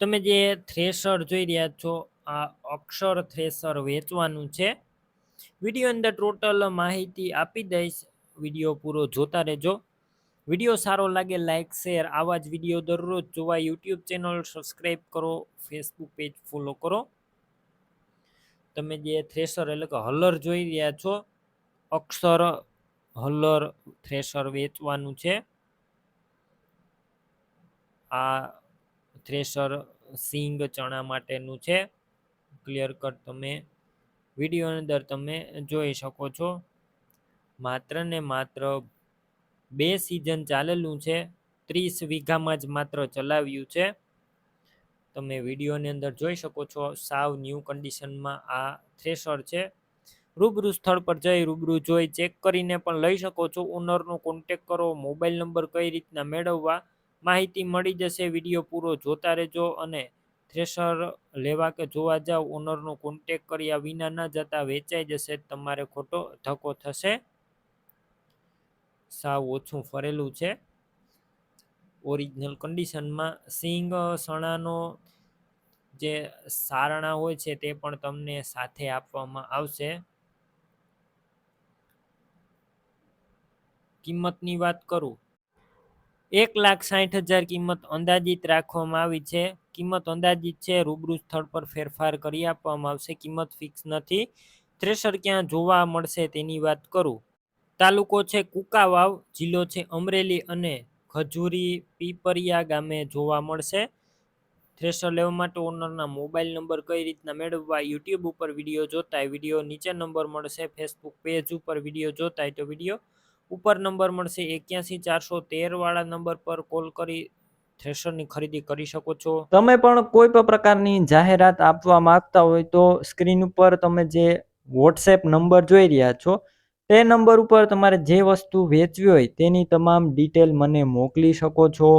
તમે જે થ્રેશર જોઈ રહ્યા છો, આ અક્ષર થ્રેશર વેચવાનું છે. વીડિયો અંદર ટોટલ માહિતી આપી દઈશ. વીડિયો પૂરો જોતા રહેજો. વીડિયો સારો લાગે લાઇક શેર આવા જ વીડિયો દરરોજ જોવા યુટ્યુબ ચેનલ સબસ્ક્રાઈબ કરો ફેસબુક પેજ ફોલો કરો. તમે જે થ્રેશર એટલે કે હલર જોઈ રહ્યા છો, અક્ષર હલર થ્રેશર વેચવાનું છે. આ થ્રેશર, સિંગ ચણા માટેનું છે. ક્લિયર કટ તમે વિડીયોની અંદર તમે જોઈ શકો છો. માત્ર ને માત્ર બે સિઝન ચાલેલું છે. ત્રીસ વીઘામાં જ માત્ર ચલાવ્યું છે. તમે વિડીયોની અંદર જોઈ શકો છો, સાવ ન્યૂ કન્ડિશનમાં આ થ્રેશર છે. રૂબરૂ સ્થળ પર જઈ રૂબરૂ જોઈ ચેક કરીને પણ લઈ શકો છો. ઓનરનો કોન્ટેક કરો મોબાઈલ નંબર કઈ રીતના મેળવવા માહિતી મળી જશે, વીડિયો પૂરો જોતા રહેજો અને થ્રેશર લેવા કે જોવા જાવ ઓનરનો કોન્ટેક કર્યા વિના ન જતા વેચાઈ જશે, તમારે ખોટો ધક્કો થશે. સાવ ઓછું ફરેલું છે. ઓરિજિનલ કન્ડિશનમાં સિંગ સણાનો જે સારણા હોય છે તે પણ તમને સાથે આપવામાં આવશે. કિંમતની વાત કરું એક લાખ સાઠ હજાર કિંમત અંદાજિત રાખવામાં આવી છે. કિંમત અંદાજિત છે, રૂબરૂ સ્થળ પર ફેરફાર કરી આપવામાં આવશે. કિંમત ફિક્સ નથી. થ્રેશર ક્યાં જોવા મળશે તેની વાત કરું. તાલુકો છે કુકાવાવ, જિલ્લો છે અમરેલી અને ખજૂરી પીપરિયા ગામે જોવા મળશે. થ્રેશર લેવા માટે ઓનરના મોબાઈલ નંબર કઈ રીતના મેળવવા, યુટ્યુબ ઉપર વીડિયો જોતા વીડિયો નીચે નંબર મળશે, ફેસબુક પેજ ઉપર વીડિયો જોતા તો વીડિયો ઉપર નંબર મળશે એક્યાસી ચારસો તેર વાળા નંબર પર કોલ કરી થ્રેશરની ખરીદી કરી શકો છો. તમે પણ કોઈ પણ પ્રકારની જાહેરાત આપવા માંગતા હોય તો સ્ક્રીન ઉપર તમે જે વોટ્સએપ નંબર જોઈ રહ્યા છો, તે નંબર ઉપર તમારે જે વસ્તુ વેચવી હોય તેની તમામ ડિટેલ મને મોકલી શકો છો.